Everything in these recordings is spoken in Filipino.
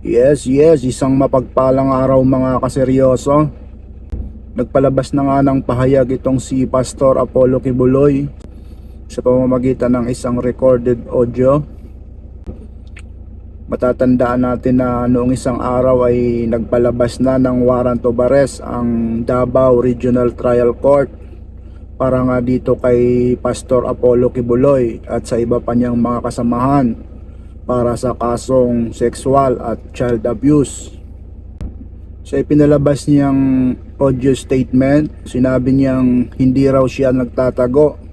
Yes, yes, isang mapagpalang araw mga kaseryoso. Nagpalabas na nga ng pahayag itong si Pastor Apollo Kibuloy sa pamamagitan ng isang recorded audio. Matatandaan natin na noong isang araw ay nagpalabas na ng warrant of arrest ang Davao Regional Trial Court para nga dito kay Pastor Apollo Kibuloy at sa iba pa niyang mga kasamahan para sa kasong sexual at child abuse. Sa ipinalabas niyang audio statement, sinabi niyang hindi raw siya nagtatago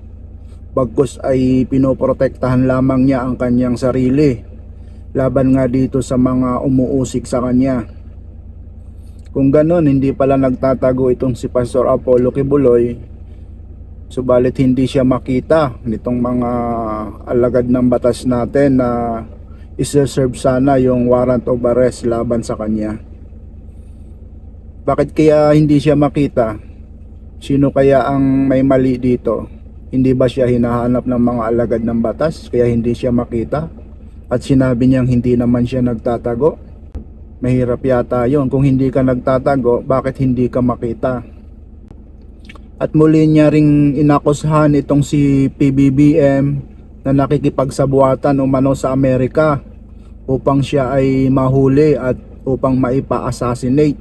bagkus ay pinoprotektahan lamang niya ang kanyang sarili laban nga dito sa mga umuusik sa kanya. Kung ganon, hindi pala nagtatago itong si Pastor Apollo Kibuloy subalit hindi siya makita nitong mga alagad ng batas natin na isa-serve sana yung warrant of arrest laban sa kanya. Bakit kaya hindi siya makita? Sino kaya ang may mali dito? Hindi ba siya hinahanap ng mga alagad ng batas kaya hindi siya makita? At sinabi niyang hindi naman siya nagtatago? Mahirap yata yon Kung hindi ka nagtatago, bakit hindi ka makita? At muli niya ring inakusahan itong si PBBM na nakikipagsabuatan umano sa Amerika upang siya ay mahuli at upang maipa-assassinate.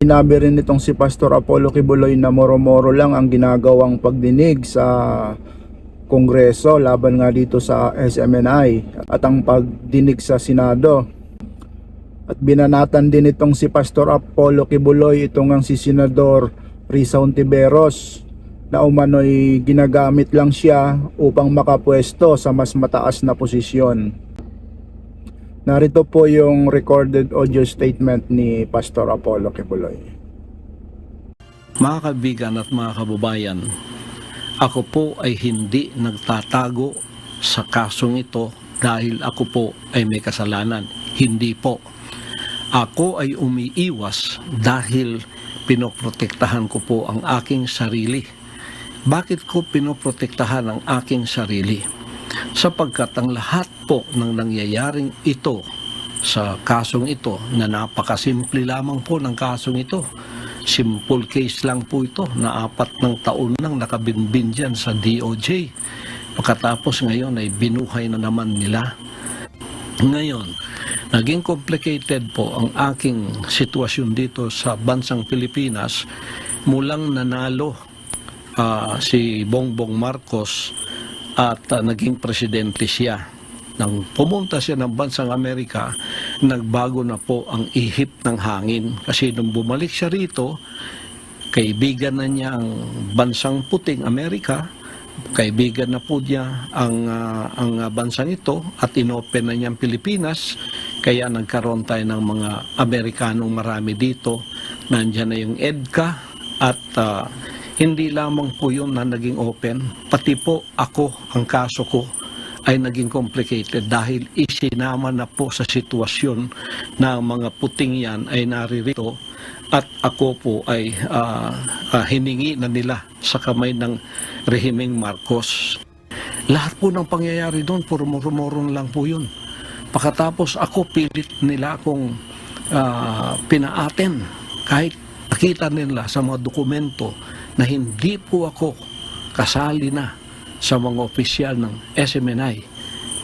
Sinabi rin itong si Pastor Apollo Kibuloy na moro-moro lang ang ginagawang pagdinig sa Kongreso laban nga dito sa SMNI at ang pagdinig sa Senado. At binanatan din itong si Pastor Apollo Kibuloy itong ang si Senador Risa Ontiveros na umano'y ginagamit lang siya upang makapwesto sa mas mataas na posisyon. Narito po yung recorded audio statement ni Pastor Apollo Kibuloy. Mga kaibigan at mga kababayan, ako po ay hindi nagtatago sa kasong ito dahil ako po ay may kasalanan. Hindi po. Ako ay umiiwas dahil pinoprotektahan ko po ang aking sarili. Bakit ko pinoprotektahan ang aking sarili? Sapagkat ang lahat po ng nangyayaring ito sa kasong ito na napakasimple lamang po ng kasong ito. Simple case lang po ito na apat ng taon nang nakabinbin dyan sa DOJ. Pagkatapos ngayon ay binuhay na naman nila. Ngayon, naging complicated po ang aking sitwasyon dito sa bansang Pilipinas mulang nanalo ah, si Bongbong Marcos at ah, naging presidente siya. Nang pumunta siya ng bansang Amerika, nagbago na po ang ihip ng hangin. Kasi nung bumalik siya rito, kaibigan na niya ang bansang puting Amerika, kaibigan na po niya ang, ah, ang bansang ito at inopen na niya ang Pilipinas. Kaya nagkaroon tayo ng mga Amerikanong marami dito. Nandiyan na yung EDCA at ah, hindi lamang po yun na naging open, pati po ako, ang kaso ko, ay naging complicated dahil isinama na po sa sitwasyon na ang mga puting yan ay naririto at ako po ay ah, ah, hiningi na nila sa kamay ng rehimeng Marcos. Lahat po ng pangyayari doon, puro muro lang po yun. Pagkatapos ako pilit nila akong ah, pinaaten kahit nakita nila sa mga dokumento na hindi po ako kasali na sa mga opisyal ng SMNI.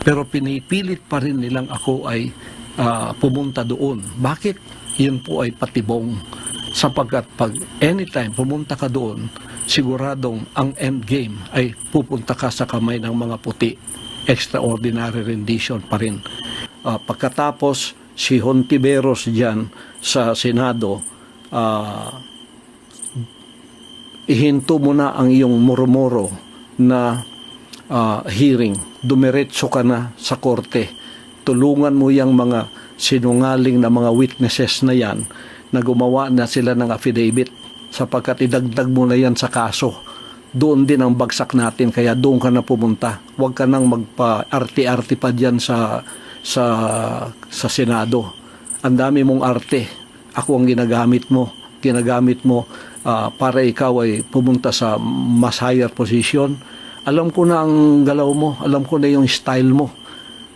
Pero pinipilit pa rin nilang ako ay ah, pumunta doon. Bakit? Yun po ay patibong. Sapagkat pag anytime pumunta ka doon, siguradong ang end game ay pupunta ka sa kamay ng mga puti. Extraordinary rendition pa rin. Ah, pagkatapos, si Hontiveros dyan sa Senado, ah, ihinto mo na ang iyong murmuro na ah, hearing. Dumiretso ka na sa korte. Tulungan mo yung mga sinungaling na mga witnesses na yan na gumawa na sila ng affidavit sapagkat idagdag mo na yan sa kaso. Doon din ang bagsak natin kaya doon ka na pumunta. Huwag ka nang magpa-arte-arte pa dyan sa, sa, sa Senado. Ang dami mong arte. Ako ang ginagamit mo. Ginagamit mo ah, para ikaw ay pumunta sa mas higher position. Alam ko na ang galaw mo, alam ko na yung style mo.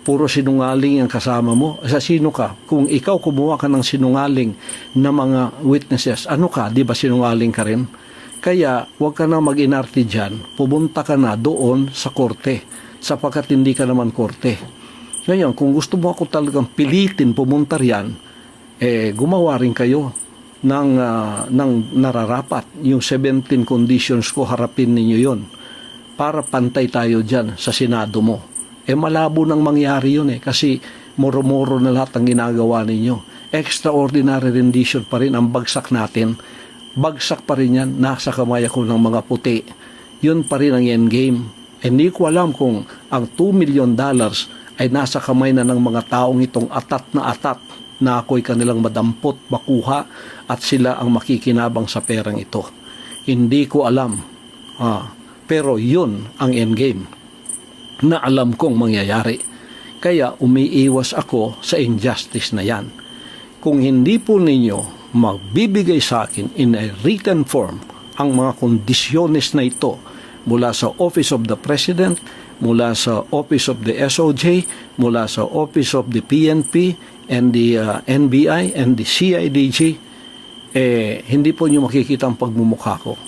puro sinungaling ang kasama mo. Sa sino ka? Kung ikaw kumuha ka ng sinungaling na mga witnesses, ano ka? Di ba sinungaling ka rin? Kaya huwag ka na mag-inarte dyan. Pumunta ka na doon sa korte sapagkat hindi ka naman korte. Ngayon, kung gusto mo ako talagang pilitin pumunta riyan, eh, gumawa rin kayo ng, ah, ng nararapat. Yung 17 conditions ko, harapin ninyo yon para pantay tayo dyan sa Senado mo. Eh malabo nang mangyari yun eh kasi moro-moro na lahat ang ginagawa ninyo. Extraordinary rendition pa rin ang bagsak natin. Bagsak pa rin yan, nasa kamay ako ng mga puti. Yun pa rin ang endgame. Hindi ko alam kung ang 2 million dollars ay nasa kamay na ng mga taong itong atat na atat na ako'y kanilang madampot, makuha at sila ang makikinabang sa perang ito. Hindi ko alam. Ah, pero yun ang endgame na alam kong mangyayari. Kaya umiiwas ako sa injustice na yan. Kung hindi po ninyo magbibigay sa akin in a written form ang mga kondisyones na ito mula sa Office of the President, mula sa Office of the SOJ, mula sa Office of the PNP and the uh, NBI and the CIDG, eh, hindi po nyo makikita ang pagmumukha ko